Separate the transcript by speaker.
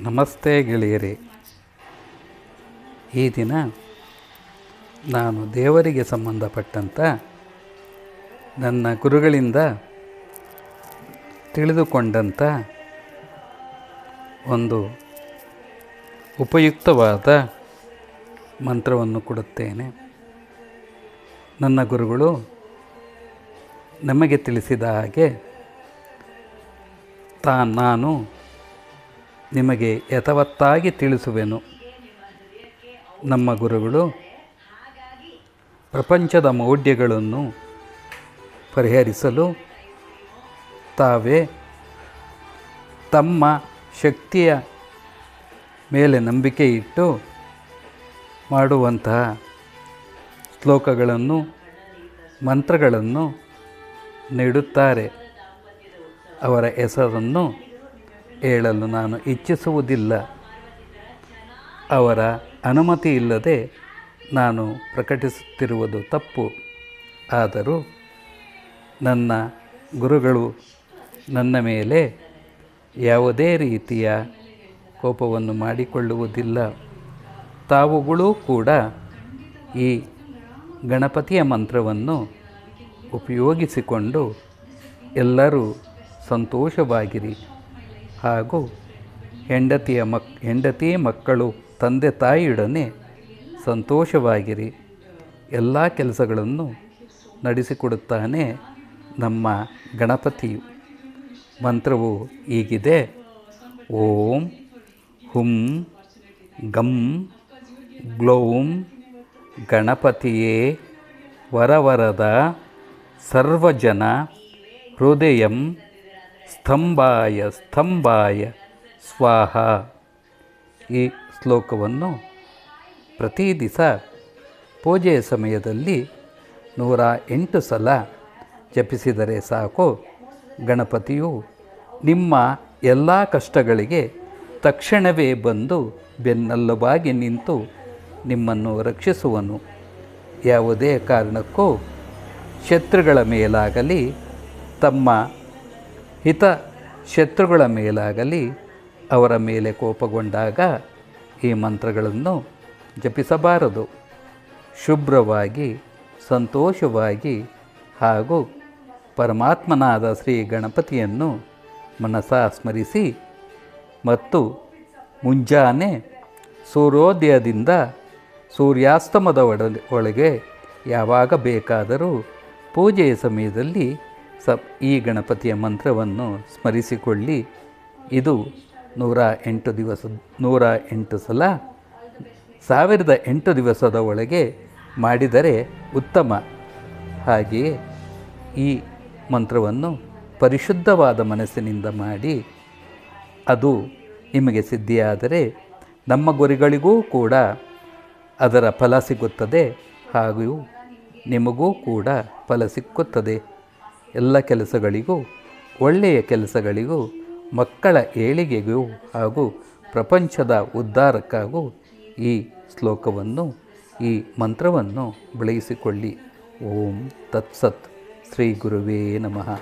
Speaker 1: ನಮಸ್ತೆ ಗೆಳೆಯರೆ. ಈ ದಿನ ನಾನು ದೇವರಿಗೆ ಸಂಬಂಧಪಟ್ಟಂಥ ನನ್ನ ಗುರುಗಳಿಂದ ತಿಳಿದುಕೊಂಡಂಥ ಒಂದು ಉಪಯುಕ್ತವಾದ ಮಂತ್ರವನ್ನು ಕೊಡುತ್ತೇನೆ. ನನ್ನ ಗುರುಗಳು ನಮಗೆ ತಿಳಿಸಿದ ಹಾಗೆ ತಾ ನಾನು ನಿಮಗೆ ಯಥವತ್ತಾಗಿ ತಿಳಿಸುವೆನು. ನಮ್ಮ ಗುರುಗಳು ಪ್ರಪಂಚದ ಮೌಢ್ಯಗಳನ್ನು ಪರಿಹರಿಸಲು ತಾವೇ ತಮ್ಮ ಶಕ್ತಿಯ ಮೇಲೆ ನಂಬಿಕೆ ಇಟ್ಟು ಮಾಡುವಂತಹ ಶ್ಲೋಕಗಳನ್ನು, ಮಂತ್ರಗಳನ್ನು ನೀಡುತ್ತಾರೆ. ಅವರ ಹೆಸರನ್ನು ಹೇಳಲು ನಾನು ಇಚ್ಛಿಸುವುದಿಲ್ಲ. ಅವರ ಅನುಮತಿ ಇಲ್ಲದೆ ನಾನು ಪ್ರಕಟಿಸುತ್ತಿರುವುದು ತಪ್ಪು. ಆದರೂ ನನ್ನ ಗುರುಗಳು ನನ್ನ ಮೇಲೆ ಯಾವುದೇ ರೀತಿಯ ಕೋಪವನ್ನು ಮಾಡಿಕೊಳ್ಳುವುದಿಲ್ಲ. ತಾವುಗಳೂ ಕೂಡ ಈ ಗಣಪತಿಯ ಮಂತ್ರವನ್ನು ಉಪಯೋಗಿಸಿಕೊಂಡು ಎಲ್ಲರೂ ಸಂತೋಷವಾಗಿರಿ. ಹಾಗೂ ಹೆಂಡತಿಯ ಮಕ್, ಹೆಂಡತಿ ಮಕ್ಕಳು ತಂದೆ ತಾಯಿಯೊಡನೆ ಸಂತೋಷವಾಗಿರಿ. ಎಲ್ಲ ಕೆಲಸಗಳನ್ನು ನಡೆಸಿಕೊಡುತ್ತಾನೆ ನಮ್ಮ ಗಣಪತಿಯು. ಮಂತ್ರವು ಈಗಿದೆ ಓಂ ಹುಂ ಗಂ ಗ್ಲೌಂ ಗಣಪತಿಯೇ ವರವರದ ಸರ್ವಜನ ಹೃದಯಂ ಸ್ತಂಭಾಯ ಸ್ತಂಭಾಯ, ಸ್ವಾಹ ಈ ಶ್ಲೋಕವನ್ನು ಪ್ರತಿ ದಿವಸ ಪೂಜೆಯ ಸಮಯದಲ್ಲಿ ನೂರ ಎಂಟು ಸಲ ಜಪಿಸಿದರೆ ಸಾಕು. ಗಣಪತಿಯು ನಿಮ್ಮ ಎಲ್ಲ ಕಷ್ಟಗಳಿಗೆ ತಕ್ಷಣವೇ ಬಂದು ಬೆನ್ನಲ್ಲವಾಗಿ ನಿಂತು ನಿಮ್ಮನ್ನು ರಕ್ಷಿಸುವನು. ಯಾವುದೇ ಕಾರಣಕ್ಕೂ ಶತ್ರುಗಳ ಮೇಲಾಗಲಿ ತಮ್ಮ ಹಿತ ಶತ್ರುಗಳ ಮೇಲಾಗಲಿ ಅವರ ಮೇಲೆ ಕೋಪಗೊಂಡಾಗ ಈ ಮಂತ್ರಗಳನ್ನು ಜಪಿಸಬಾರದು. ಶುಭ್ರವಾಗಿ, ಸಂತೋಷವಾಗಿ ಹಾಗೂ ಪರಮಾತ್ಮನಾದ ಶ್ರೀ ಗಣಪತಿಯನ್ನು ಮನಸ ಸ್ಮರಿಸಿ ಮತ್ತು ಮುಂಜಾನೆ ಸೂರ್ಯೋದಯದಿಂದ ಸೂರ್ಯಾಸ್ತಮದ ಒಳಗೆ ಯಾವಾಗ ಬೇಕಾದರೂ ಪೂಜೆಯ ಸಮಯದಲ್ಲಿ ಸ ಈ ಗಣಪತಿಯ ಮಂತ್ರವನ್ನು ಸ್ಮರಿಸಿಕೊಳ್ಳಿ. ಇದು ನೂರ ಎಂಟು ದಿವಸ, ನೂರ ಎಂಟು ಸಲ ಸಾವಿರದ ಎಂಟು ದಿವಸದ ಒಳಗೆ ಮಾಡಿದರೆ ಉತ್ತಮ. ಹಾಗೆಯೇ ಈ ಮಂತ್ರವನ್ನು ಪರಿಶುದ್ಧವಾದ ಮನಸ್ಸಿನಿಂದ ಮಾಡಿ, ಅದು ನಿಮಗೆ ಸಿದ್ಧಿಯಾದರೆ ನಮ್ಮ ಗುರಿಗಳಿಗೂ ಕೂಡ ಅದರ ಫಲ ಸಿಗುತ್ತದೆ ಹಾಗೂ ನಿಮಗೂ ಕೂಡ ಫಲ ಸಿಕ್ಕುತ್ತದೆ. ಎಲ್ಲ ಕೆಲಸಗಳಿಗೂ, ಒಳ್ಳೆಯ ಕೆಲಸಗಳಿಗೂ, ಮಕ್ಕಳ ಏಳಿಗೆಗೂ ಹಾಗೂ ಪ್ರಪಂಚದ ಉದ್ಧಾರಕ್ಕಾಗೂ ಈ ಶ್ಲೋಕವನ್ನು, ಈ ಮಂತ್ರವನ್ನು ಬಳಸಿಕೊಳ್ಳಿ. ಓಂ ತತ್ಸತ್. ಶ್ರೀ ಗುರುವೇ ನಮಃ.